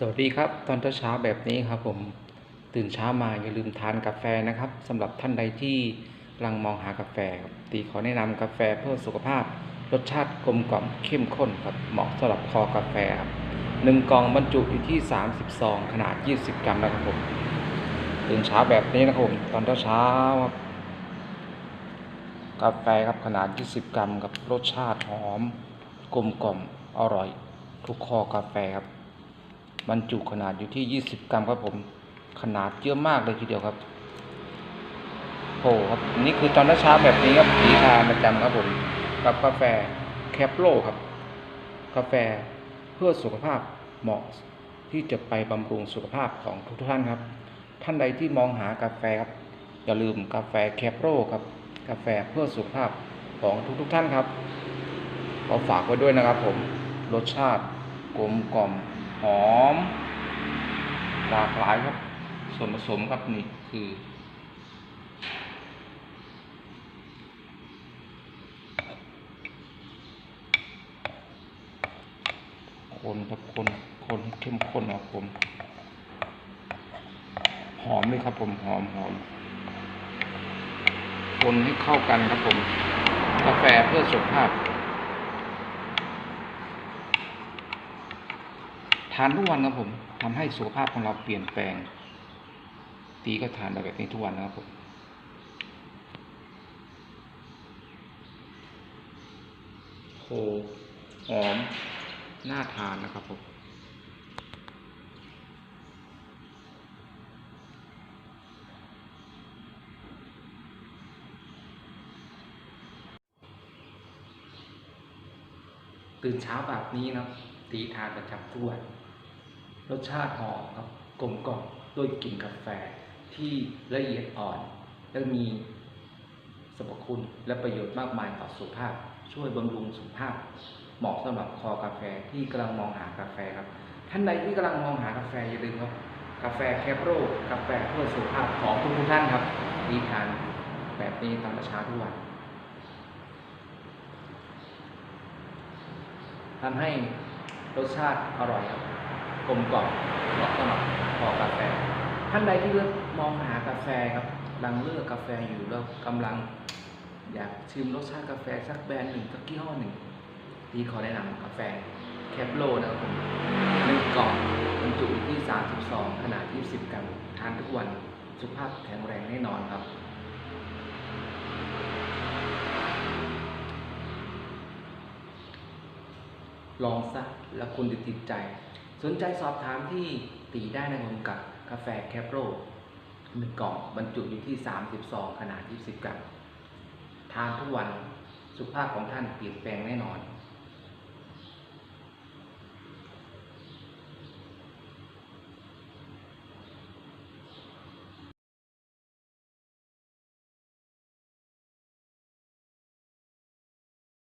สวัสดีครับ ตอนเช้าแบบนี้ครับผมตื่นเช้ามาอย่าลืมทานกาแฟนะครับสำหรับท่านใดที่กำลังมองหากาแฟครับตีขอแนะนำกาแฟเพื่อสุขภาพ รสชาติกลมกล่อมเข้มข้นครับเหมาะสำหรับคอกาแฟครับหนึ่งกล่องบรรจุอยู่ที่ 30ซองขนาด 20 กรัมนะครับผมตื่นเช้าแบบนี้นะครับผมตอนเช้าครับกาแฟครับขนาด 20 กรัมกับรสชาติหอมกลมกล่อมอร่อย ทุกคอกาแฟครับ บรรจุขนาดอยู่ที่ 20 กรัมครับผม ขนาดเยอะมากเลยทีเดียวครับโอ้ครับนี่คือตอนเช้าแบบนี้ครับสีทาประจำครับผมกับกาแฟแคปโลครับ กาแฟเพื่อสุขภาพเหมาะที่จะไปบำรุงสุขภาพของทุกท่านครับ ท่านใดที่มองหากาแฟครับอย่าลืมกาแฟแคปโลครับ กาแฟเพื่อสุขภาพของทุกๆท่านครับขอฝากไว้ด้วยนะครับผม รสชาติกลมกล่อม อม หลากหลายครับส่วนผสมครับนี่คือ คนครับคนคนเข้มข้นครับผม หอมเลยครับผมหอมหอมคนให้เข้ากันครับผม กาแฟเพื่อสุขภาพ ทานทุกวันครับผมทำให้สุขภาพของเราเปลี่ยนแปลง ตีก็ทานแบบนี้ทุกวันนะครับผมโหหอมน่าทานนะครับผมตื่นเช้าแบบนี้นะตีทานประจำทุกวัน รสชาติหอมครับกลมกล่อมด้วยกลิ่นกาแฟที่ละเอียดอ่อน และมีสรรพคุณและประโยชน์มากมายต่อสุขภาพ ช่วยบำรุงสุขภาพ เหมาะสำหรับคอกาแฟที่กำลังมองหากาแฟครับ ท่านใดที่กำลังมองหากาแฟอย่าลืมครับกาแฟแคปโรกาแฟเพื่อสุขภาพของทุกทุกท่านครับดีทานแบบนี้ตอนเช้าทุกวันทำให้รสชาติอร่อยครับ กลมกล่อมเหมาะสำหรับคอกาแฟ ท่านใดที่เลือกมองหากาแฟครับกำลังเลือกกาแฟอยู่แล้วกำลังอยากชิมรสชาติกาแฟสักแบรนด์หนึ่งสักยี่ห้อหนึ่งที่ขอแนะนำกาแฟแคปโลนะครับผมหนึ่งกล่องบรรจุที่ 32 ขนาด 20 กรัมทานทุกวันสุขภาพแข็งแรงแน่นอนครับลองซะแล้วคุณจะติดใจ สนใจสอบถามที่ตีได้ในผมกับกาแฟแคปโรหนึ่งกล่องบรรจุอยู่ที่32ขนาด 20 กรัม ทานทุกวันสุขภาพของท่านเปลี่ยนแปลงแน่นอน